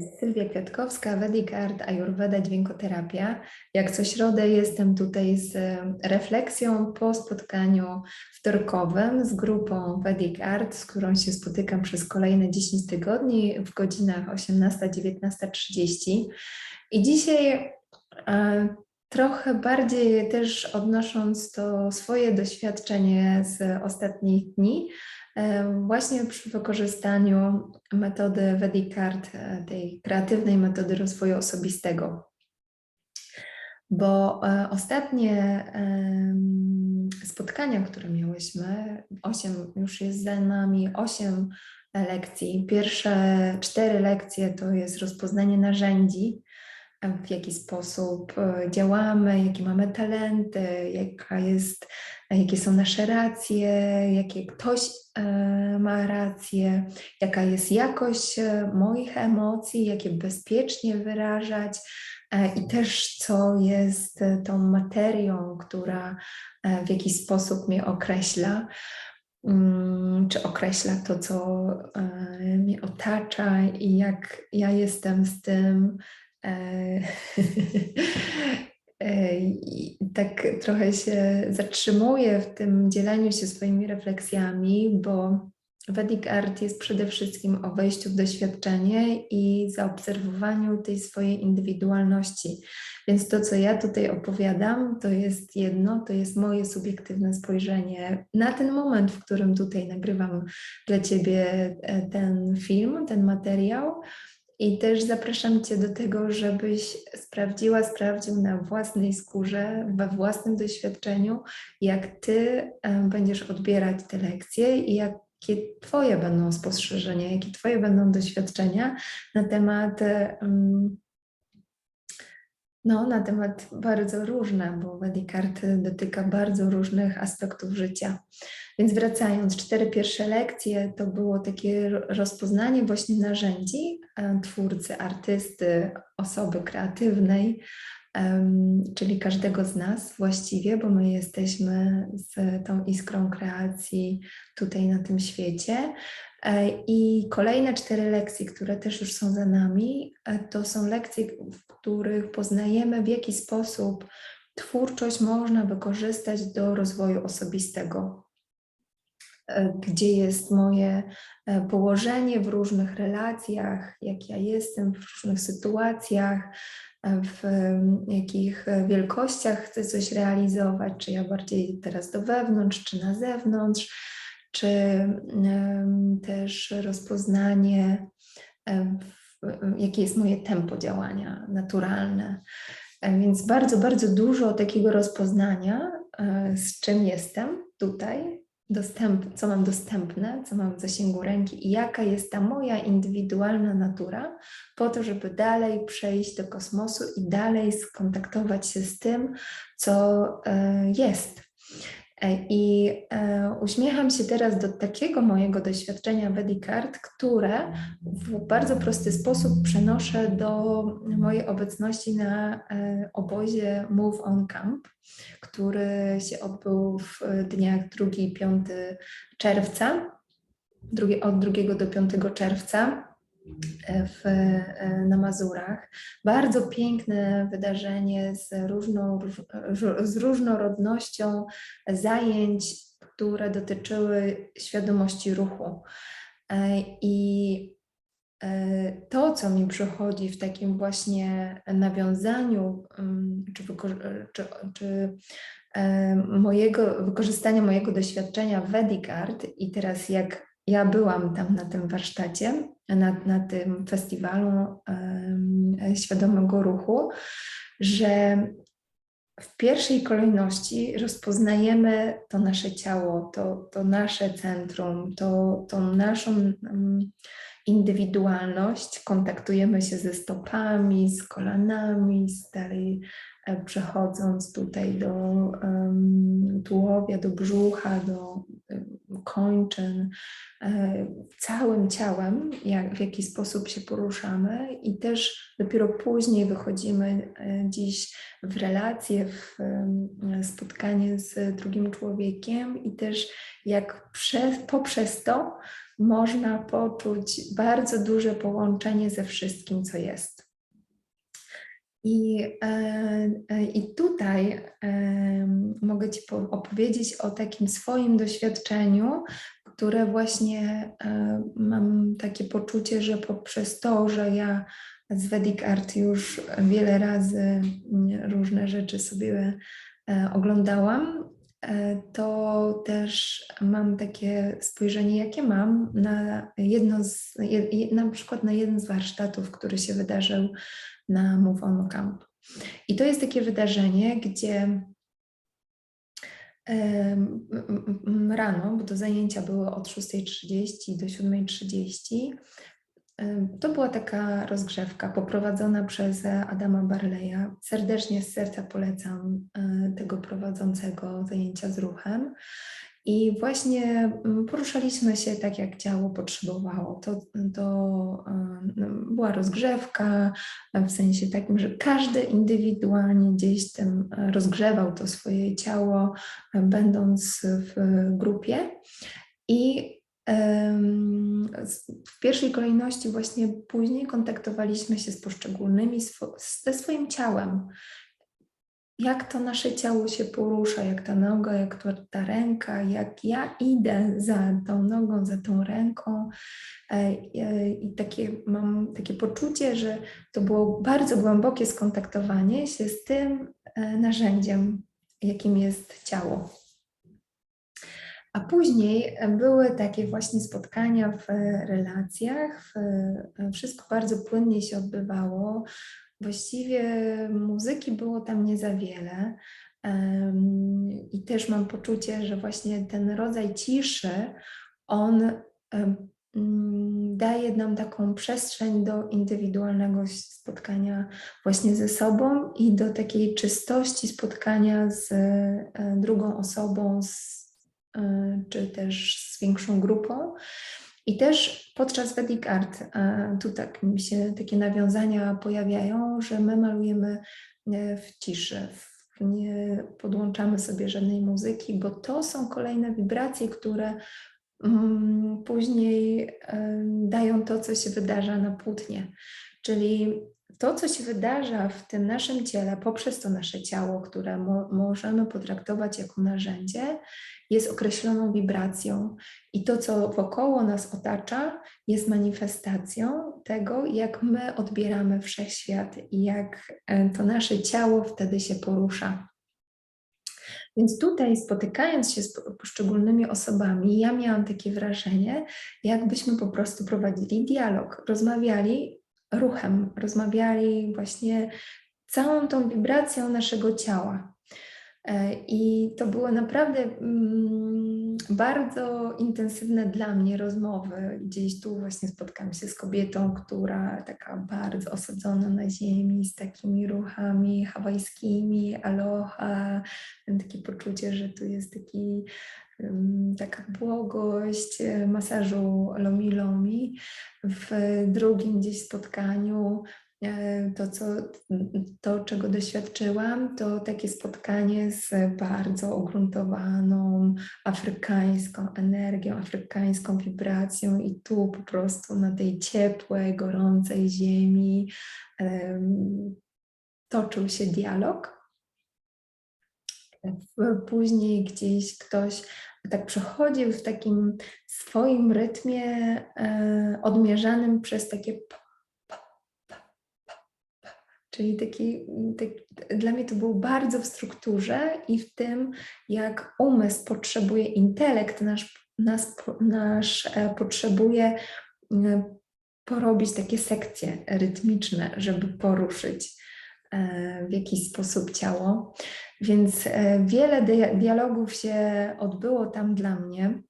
Sylwia Kwiatkowska, Vedic Art, Ayurveda, Dźwiękoterapia. Jak co środę jestem tutaj z e, refleksją po spotkaniu wtorkowym z grupą Vedic Art, z którą się spotykam przez kolejne 10 tygodni w godzinach 18-19.30. I dzisiaj e, trochę bardziej też odnosząc to swoje doświadczenie z ostatnich dni, właśnie przy wykorzystaniu metody Vedic Art, e, tej kreatywnej metody rozwoju osobistego. Bo e, ostatnie spotkania, które miałyśmy, osiem już jest za nami, osiem lekcji. Pierwsze cztery lekcje to jest rozpoznanie narzędzi, w jaki sposób e, działamy, jakie mamy talenty, jaka jest, jakie są nasze racje, jakie ktoś e, ma racje, jaka jest jakość e, moich emocji, jakie bezpiecznie wyrażać i też co jest tą materią, która w jakiś sposób mnie określa. Mm, czy określa to, co mnie otacza i jak ja jestem z tym, tak trochę się zatrzymuję w tym dzieleniu się swoimi refleksjami, bo Vedic Art jest przede wszystkim o wejściu w doświadczenie i zaobserwowaniu tej swojej indywidualności. Więc to, co ja tutaj opowiadam, to jest jedno, to jest moje subiektywne spojrzenie na ten moment, w którym tutaj nagrywam dla Ciebie e, ten film, ten materiał. I też zapraszam Cię do tego, żebyś sprawdziła, sprawdził na własnej skórze, we własnym doświadczeniu, jak Ty będziesz odbierać te lekcje i jakie Twoje będą spostrzeżenia, jakie Twoje będą doświadczenia na temat no, na temat bardzo różne, bo Wedikart dotyka bardzo różnych aspektów życia. Więc wracając, cztery pierwsze lekcje to było takie rozpoznanie właśnie narzędzi e, twórcy, artysty, osoby kreatywnej, czyli każdego z nas właściwie, bo my jesteśmy z tą iskrą kreacji tutaj na tym świecie. E, I kolejne cztery lekcje, które też już są za nami, e, to są lekcje, w których poznajemy, w jaki sposób twórczość można wykorzystać do rozwoju osobistego. E, gdzie jest moje położenie w różnych relacjach, jak ja jestem w różnych sytuacjach, w jakich wielkościach chcę coś realizować, czy ja bardziej teraz do wewnątrz, czy na zewnątrz czy też rozpoznanie, jakie jest moje tempo działania naturalne. Więc bardzo, bardzo dużo takiego rozpoznania, e, z czym jestem tutaj, dostęp, co mam dostępne, co mam w zasięgu ręki i jaka jest ta moja indywidualna natura, po to, żeby dalej przejść do kosmosu i dalej skontaktować się z tym, co e, jest. E, I e, uśmiecham się teraz do takiego mojego doświadczenia Vedic Art, które w bardzo prosty sposób przenoszę do mojej obecności na e, obozie Move On Camp, który się odbył w dniach 2 i 5 czerwca, od 2 do 5 czerwca w, e, na Mazurach. Bardzo piękne wydarzenie z, różną, z różnorodnością zajęć, które dotyczyły świadomości ruchu. E, I e, to, co mi przychodzi w takim właśnie nawiązaniu, mm, czy, czy, czy mojego, wykorzystania mojego doświadczenia w Vedic Art i teraz jak ja byłam tam na tym warsztacie, na, na tym festiwalu świadomego ruchu, że w pierwszej kolejności rozpoznajemy to nasze ciało, to, to nasze centrum, to, tą naszą indywidualność, kontaktujemy się ze stopami, z kolanami, z dalej E, przechodząc tutaj do um, tułowia, do brzucha, do kończyn, um, całym ciałem, jak, w jaki sposób się poruszamy i też dopiero później wychodzimy dziś w relacje, w spotkanie z drugim człowiekiem i też jak poprzez to można poczuć bardzo duże połączenie ze wszystkim, co jest. I, e, e, I tutaj e, mogę Ci opowiedzieć o takim swoim doświadczeniu, które właśnie mam takie poczucie, że poprzez to, że ja z Vedic Art już wiele razy różne rzeczy sobie oglądałam, to też mam takie spojrzenie, jakie mam na jedno z, na przykład na jeden z warsztatów, który się wydarzył na Move On Camp. I to jest takie wydarzenie, gdzie rano, bo to zajęcia były od 6.30 do 7.30, to była taka rozgrzewka poprowadzona przez Adama Barleya. Serdecznie z serca polecam e, tego prowadzącego zajęcia z ruchem. I właśnie mm, poruszaliśmy się tak, jak ciało potrzebowało. To, to no, była rozgrzewka, w sensie takim, że każdy indywidualnie gdzieś tym e, rozgrzewał to swoje ciało, e, będąc w grupie. I w pierwszej kolejności właśnie później kontaktowaliśmy się z poszczególnymi, ze swoim ciałem, jak to nasze ciało się porusza, jak ta noga, jak ta ręka, jak ja idę za tą nogą, za tą ręką. E, e, I takie, mam takie poczucie, że to było bardzo głębokie skontaktowanie się z tym e, narzędziem, jakim jest ciało. A później były takie właśnie spotkania w relacjach, wszystko bardzo płynnie się odbywało. Właściwie muzyki było tam nie za wiele. I też mam poczucie, że właśnie ten rodzaj ciszy, on mm, daje nam taką przestrzeń do indywidualnego spotkania właśnie ze sobą i do takiej czystości spotkania z e, drugą osobą, z, e, czy też z większą grupą. I też podczas Vedic Art tu tak mi się takie nawiązania pojawiają, że my malujemy e, w ciszy, nie podłączamy sobie żadnej muzyki, bo to są kolejne wibracje, które mm, później e, dają to, co się wydarza na płótnie. Czyli to, co się wydarza w tym naszym ciele, poprzez to nasze ciało, które mo możemy potraktować jako narzędzie, jest określoną wibracją i to, co wokoło nas otacza, jest manifestacją tego, jak my odbieramy wszechświat i jak e, to nasze ciało wtedy się porusza. Więc tutaj, spotykając się z poszczególnymi osobami, ja miałam takie wrażenie, jakbyśmy po prostu prowadzili dialog, rozmawiali ruchem, rozmawiali właśnie całą tą wibracją naszego ciała. E, I to było naprawdę mm, bardzo intensywne dla mnie rozmowy. Gdzieś tu właśnie spotkałam się z kobietą, która taka bardzo osadzona na ziemi, z takimi ruchami hawajskimi, aloha, takie poczucie, że tu jest taki taka błogość e, masażu lomi lomi. W drugim gdzieś spotkaniu e, to, co, to, czego doświadczyłam, to takie spotkanie z bardzo ugruntowaną afrykańską energią, afrykańską wibracją, i tu po prostu na tej ciepłej, gorącej ziemi um, toczył się dialog. Później gdzieś ktoś tak przechodził w takim swoim rytmie e, odmierzanym przez takie Czyli taki, taki, dla mnie to było bardzo w strukturze i w tym, jak umysł potrzebuje, intelekt nasz, nas, nasz e, potrzebuje e, porobić takie sekcje rytmiczne, żeby poruszyć w jakiś sposób ciało. Więc e, wiele dialogów się odbyło tam dla mnie.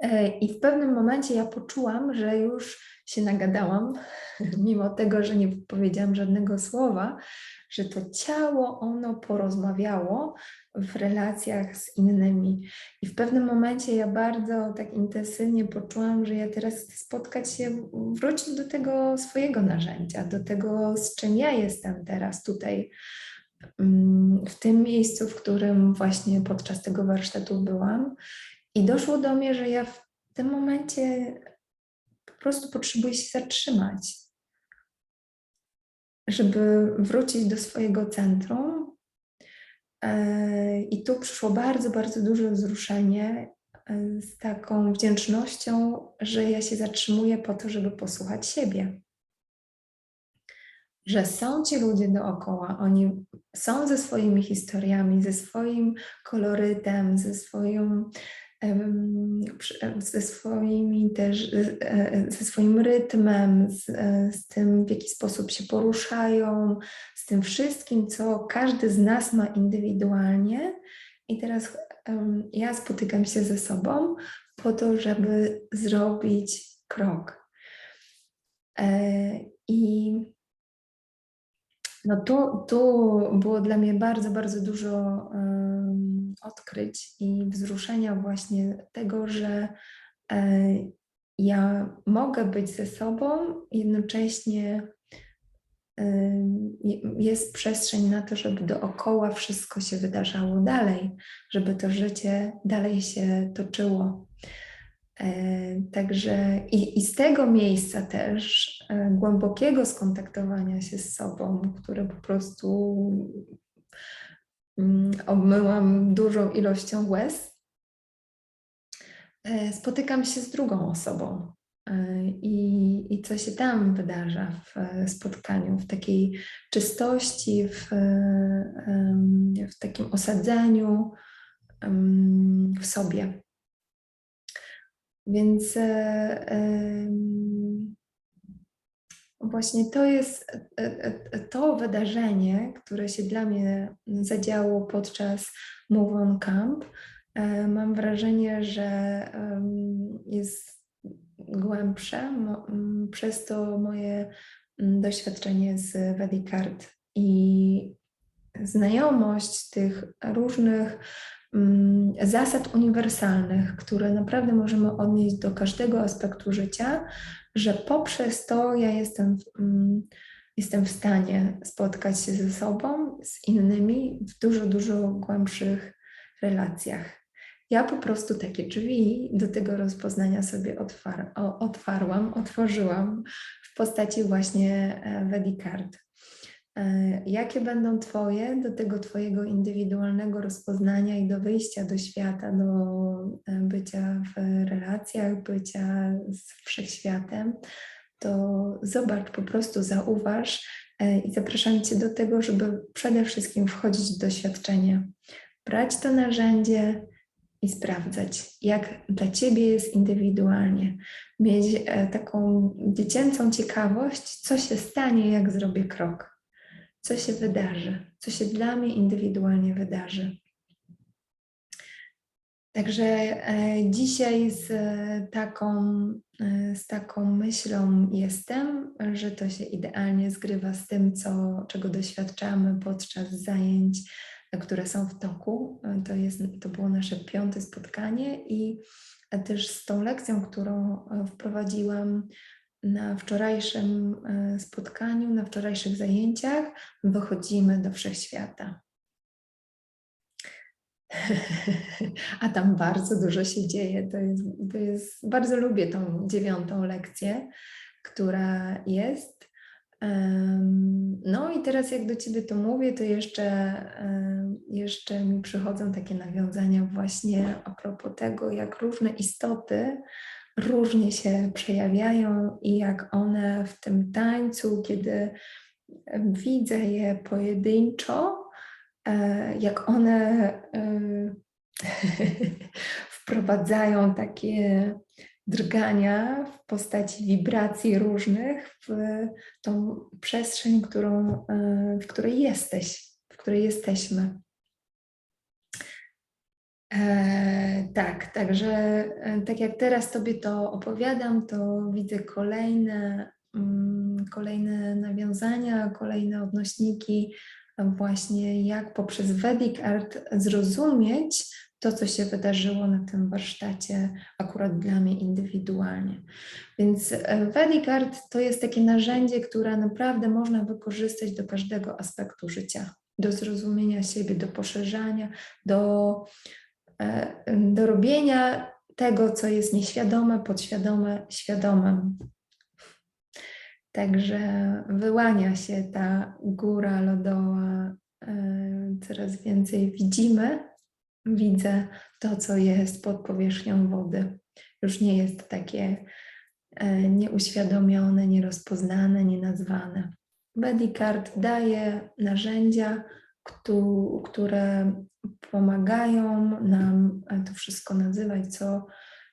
E, I w pewnym momencie ja poczułam, że już się nagadałam, mimo tego, że nie powiedziałam żadnego słowa, że to ciało ono porozmawiało w relacjach z innymi. I w pewnym momencie ja bardzo tak intensywnie poczułam, że ja teraz chcę spotkać się, wrócić do tego swojego narzędzia, do tego, z czym ja jestem teraz tutaj Mm, w tym miejscu, w którym właśnie podczas tego warsztatu byłam. I doszło do mnie, że ja tym momencie po prostu potrzebuję się zatrzymać, żeby wrócić do swojego centrum. E, I tu przyszło bardzo, bardzo duże wzruszenie e, z taką wdzięcznością, że ja się zatrzymuję po to, żeby posłuchać siebie że są ci ludzie dookoła, oni są ze swoimi historiami, ze swoim kolorytem, ze swoją ze swoimi też, e, e, ze swoim rytmem, z, e, z, tym, w jaki sposób się poruszają, z tym wszystkim, co każdy z nas ma indywidualnie. I teraz um, ja spotykam się ze sobą po to, żeby zrobić krok. E, I no tu, tu było dla mnie bardzo, bardzo dużo odkryć i wzruszenia właśnie tego, że e, ja mogę być ze sobą, jednocześnie e, jest przestrzeń na to, żeby dookoła wszystko się wydarzało dalej, żeby to życie dalej się toczyło. E, także i, i, z tego miejsca też głębokiego skontaktowania się z sobą, które po prostu obmyłam dużą ilością łez, e, spotykam się z drugą osobą. I, I co się tam wydarza w spotkaniu, w takiej czystości, w, w takim osadzeniu w sobie. Więc e, właśnie to jest e, e, to wydarzenie, które się dla mnie zadziało podczas Move On Camp. Mam wrażenie, że jest głębsze, przez to moje doświadczenie z Vedicard i znajomość tych różnych zasad uniwersalnych, które naprawdę możemy odnieść do każdego aspektu życia, że poprzez to ja jestem, mm, jestem w stanie spotkać się ze sobą, z innymi w dużo, dużo głębszych relacjach. Ja po prostu takie drzwi do tego rozpoznania sobie otwar otwarłam, otworzyłam w postaci właśnie e, Vedicard. E, jakie będą Twoje do tego Twojego indywidualnego rozpoznania i do wyjścia do świata, do e, bycia w relacjach, bycia z wszechświatem, to zobacz, po prostu zauważ e, i zapraszam Cię do tego, żeby przede wszystkim wchodzić w doświadczenie, brać to narzędzie i sprawdzać, jak dla Ciebie jest indywidualnie, mieć taką dziecięcą ciekawość, co się stanie, jak zrobię krok co się wydarzy, co się dla mnie indywidualnie wydarzy. Także e, dzisiaj z taką, e, z taką myślą jestem, że to się idealnie zgrywa z tym, co, czego doświadczamy podczas zajęć, które są w toku. To, jest, to było nasze piąte spotkanie i też z tą lekcją, którą wprowadziłam na wczorajszym e, spotkaniu, na wczorajszych zajęciach wychodzimy do wszechświata. A tam bardzo dużo się dzieje. To jest, to jest, bardzo lubię tą dziewiątą lekcję, która jest. No i teraz jak do Ciebie to mówię, to jeszcze, jeszcze mi przychodzą takie nawiązania właśnie a propos tego, jak różne istoty różnie się przejawiają i jak one w tym tańcu, kiedy widzę je pojedynczo, e, jak one e, wprowadzają takie drgania w postaci wibracji różnych w tą przestrzeń, którą, e, w której jesteś, w której jesteśmy. E, tak, także e, tak jak teraz Tobie to opowiadam, to widzę kolejne, mm, kolejne nawiązania, kolejne odnośniki, właśnie jak poprzez Vedic Art zrozumieć to, co się wydarzyło na tym warsztacie, akurat dla mnie indywidualnie. Więc e, Vedic Art to jest takie narzędzie, które naprawdę można wykorzystać do każdego aspektu życia, do zrozumienia siebie, do poszerzania, do E, do robienia tego, co jest nieświadome, podświadome, świadomym. Także wyłania się ta góra lodowa, e, coraz więcej widzimy. Widzę to, co jest pod powierzchnią wody. Już nie jest takie e, nieuświadomione, nierozpoznane, nienazwane. Bodycard daje narzędzia, które pomagają nam e, to wszystko nazywać, co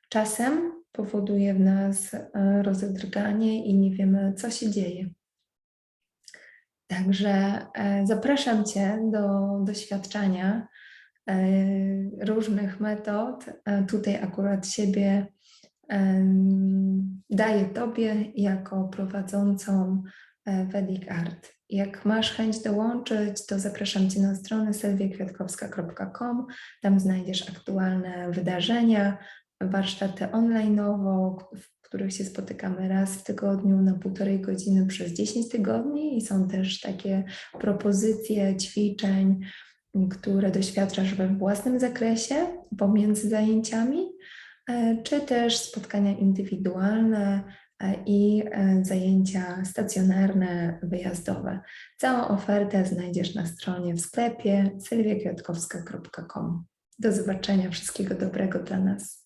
czasem powoduje w nas e, rozedrganie i nie wiemy, co się dzieje. Także e, zapraszam Cię do doświadczania różnych metod. Tutaj akurat siebie daję Tobie jako prowadzącą Vedic Art. Jak masz chęć dołączyć, to zapraszam Cię na stronę sylwiakwiatkowska.com. Tam znajdziesz aktualne wydarzenia, warsztaty online'owo, w których się spotykamy raz w tygodniu na półtorej godziny przez 10 tygodni i są też takie propozycje ćwiczeń, które doświadczasz we własnym zakresie pomiędzy zajęciami, e, czy też spotkania indywidualne i e, zajęcia stacjonarne, wyjazdowe. Całą ofertę znajdziesz na stronie w sklepie sylwiakwiatkowska.com. Do zobaczenia, wszystkiego dobrego dla nas.